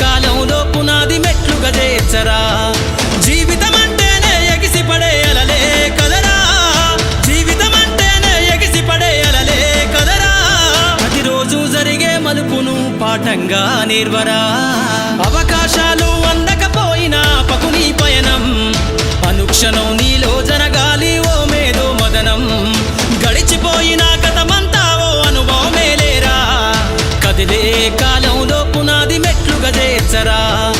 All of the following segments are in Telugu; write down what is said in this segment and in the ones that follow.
కాలంలో పునాది మెట్లు గదేచరా జీవితం అంటేనే ఎగిసి పడే అలలే కదరా. జీవితం అంటేనే ఎగిసి పడే అలలే కదరా. ప్రతిరోజు జరిగే మలుపును పాఠంగా నిర్వరా. అవకాశాలు అందకపోయినా పకుని పయనం. అనుక్షణం నీలో జనగాలి ఓ మేధో మదనం. గడిచిపోయిన కథమంతా ఓ అనుభవమే లేరా. కదిలే కాలం మెట్లుగా కదిలిన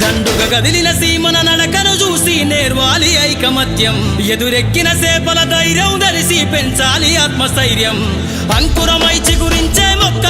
దండుగ గదిలిన సీమన నడకను చూసి నేర్వాలి ఐకమత్యం. ఎదురెక్కిన సేపల ధైర్యం ధరిసి పెంచాలి ఆత్మస్థైర్యం. అంకురమై చిగురించే మొక్క